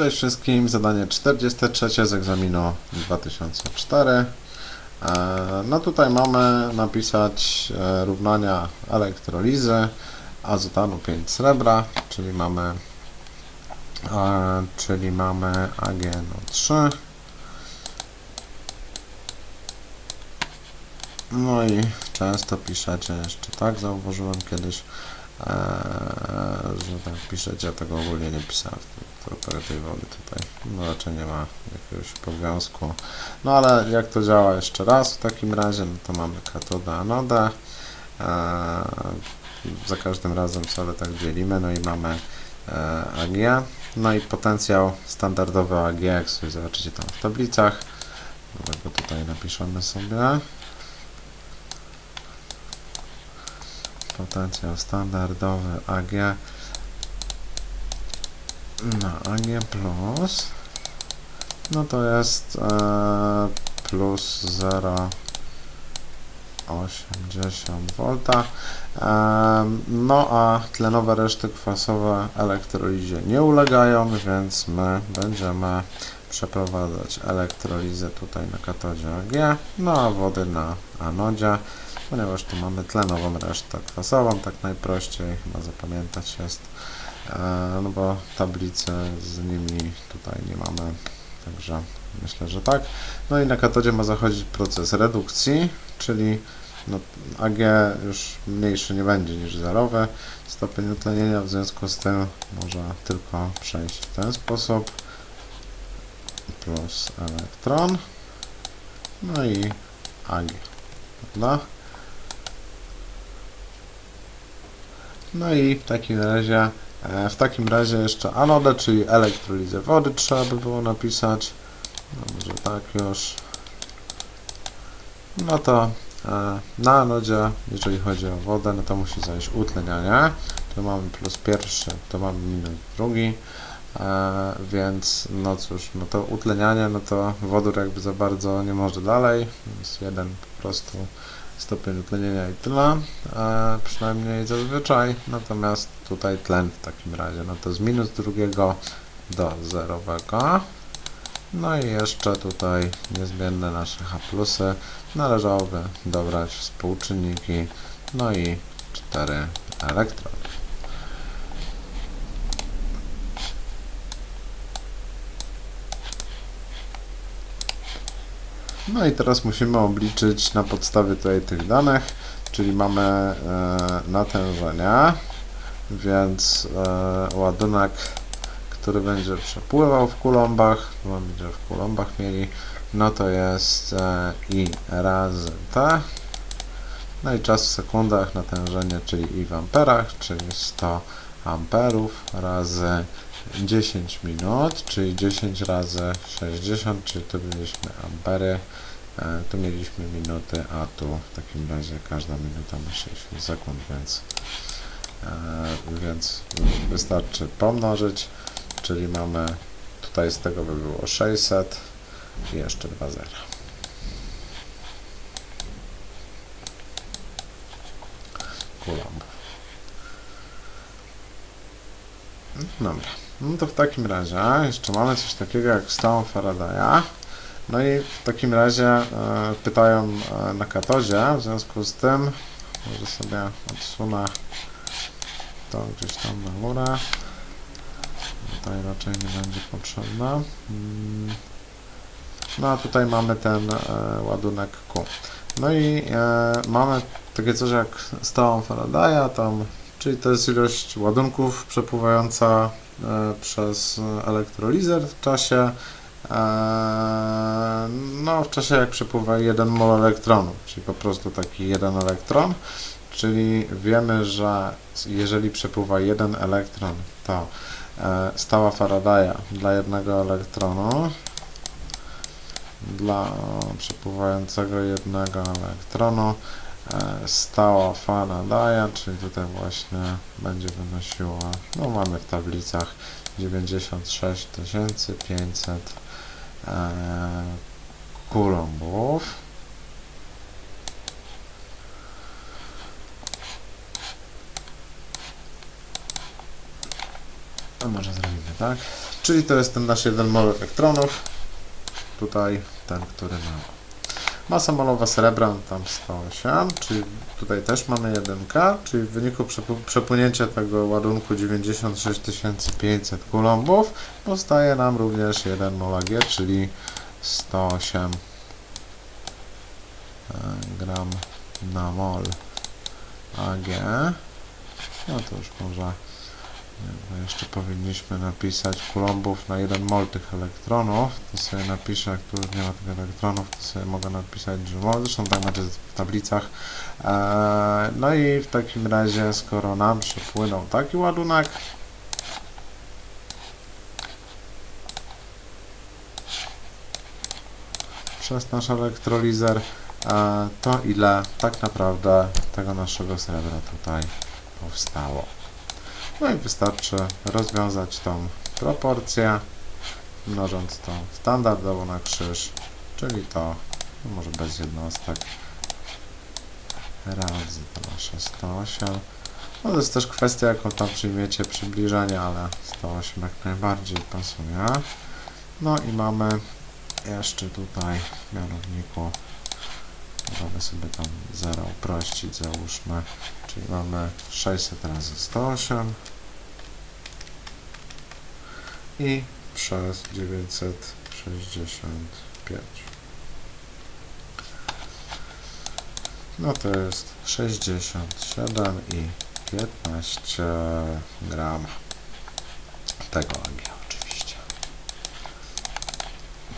Cześć wszystkim, zadanie 43 z egzaminu 2004. E, No tutaj mamy napisać e, równania elektrolizy azotanu 5 srebra, czyli mamy e, czyli mamy AgNO3 No i często piszecie jeszcze tak, zauważyłem kiedyś, e, że tak piszecie, ja tego ogólnie nie pisałem w tym wody tutaj. No raczej nie ma jakiegoś obowiązku. No ale jak to działa jeszcze raz w takim razie, no to mamy katodę, anodę. E, za każdym razem sobie tak dzielimy, no i mamy e, AG. No i potencjał standardowy AG, jak sobie zobaczycie tam w tablicach. Dlatego tutaj napiszemy sobie. Potencjał standardowy AG na AG plus. No to jest e, plus 0,80 V e, no a tlenowe reszty kwasowe elektrolizie nie ulegają więc my będziemy przeprowadzać elektrolizę tutaj na katodzie AG no a wody na anodzie ponieważ tu mamy tlenową resztę kwasową tak najprościej chyba zapamiętać jest E, no bo tablicy z nimi tutaj nie mamy, także myślę, że tak. No i na katodzie ma zachodzić proces redukcji, czyli no, AG już mniejszy nie będzie niż zerowy stopień utlenienia, w związku z tym może tylko przejść w ten sposób plus elektron no i AG prawda? No i w takim razie E, W takim razie jeszcze anodę, czyli elektrolizę wody trzeba by było napisać. Dobrze, tak już. No to e, na anodzie, jeżeli chodzi o wodę, no to musi zajść utlenianie. Tu mamy plus pierwszy, to mamy minus drugi. E, więc no cóż, no to utlenianie, no to wodór jakby za bardzo nie może dalej. Jest jeden po prostu stopień utlenienia i tyle, e, przynajmniej zazwyczaj, natomiast tutaj tlen w takim razie, no to z minus drugiego do zerowego. No i jeszcze tutaj niezmienne nasze H+, należałoby dobrać współczynniki, no i 4 elektrony. No i teraz musimy obliczyć na podstawie tutaj tych danych, czyli mamy e, natężenia, więc e, ładunek, który będzie przepływał w kulombach, bo będzie w kulombach mieli, no to jest e, I razy T, no i czas w sekundach, natężenie, czyli I w amperach, czyli 100 amperów razy 10 minut, czyli 10 razy 60, czyli tu mieliśmy ampery, e, tu mieliśmy minuty, a tu w takim razie każda minuta ma 60 sekund, więc, e, więc wystarczy pomnożyć, czyli mamy tutaj z tego by było 600 i jeszcze 2 zera. Kulambów. Dobra. No to w takim razie jeszcze mamy coś takiego jak stałą Faradaya. No i w takim razie e, pytają e, na katodzie, w związku z tym może sobie odsunę to gdzieś tam na górę. Tutaj raczej nie będzie potrzebne. Mm. No a tutaj mamy ten e, ładunek Q. No i e, mamy takie coś jak stałą Faradaya, tam, czyli to jest ilość ładunków przepływająca przez elektrolizer w czasie e, no w czasie jak przepływa jeden mol elektronu, czyli po prostu taki jeden elektron, czyli wiemy, że jeżeli przepływa jeden elektron, to e, stała Faradaya dla jednego elektronu dla przepływającego jednego elektronu e, stała Faradaya, czyli tutaj właśnie będzie wynosiła, no mamy w tablicach 96 500 e, kulombów. A może zrobimy tak? Czyli to jest ten nasz jeden mol elektronów. Tutaj ten, który mamy. Masa molowa srebra tam 108, czyli tutaj też mamy 1, czyli w wyniku przepłynięcia tego ładunku 96 500 kulombów powstaje nam również 1 mol Ag, czyli 108 e, gram na mol Ag. No to już może no jeszcze powinniśmy napisać kulombów na 1 mol tych elektronów. To sobie napiszę, jak tu nie ma tych elektronów, to sobie mogę napisać, mol. Zresztą tak macie w tablicach. Eee, no i w takim razie, skoro nam przepłynął taki ładunek, przez nasz elektrolizer, e, to ile tak naprawdę tego naszego srebra tutaj powstało. No i wystarczy rozwiązać tą proporcję, mnożąc to standardowo na krzyż, czyli to, no może bez jednostek, razy to nasze 108. No to jest też kwestia, jaką tam przyjmiecie przybliżenie, ale 108 jak najbardziej pasuje. No i mamy jeszcze tutaj w mianowniku, możemy sobie tam 0 uprościć, załóżmy, czyli mamy 600 razy 108 i przez 965. No to jest 67 i 15 gram tego.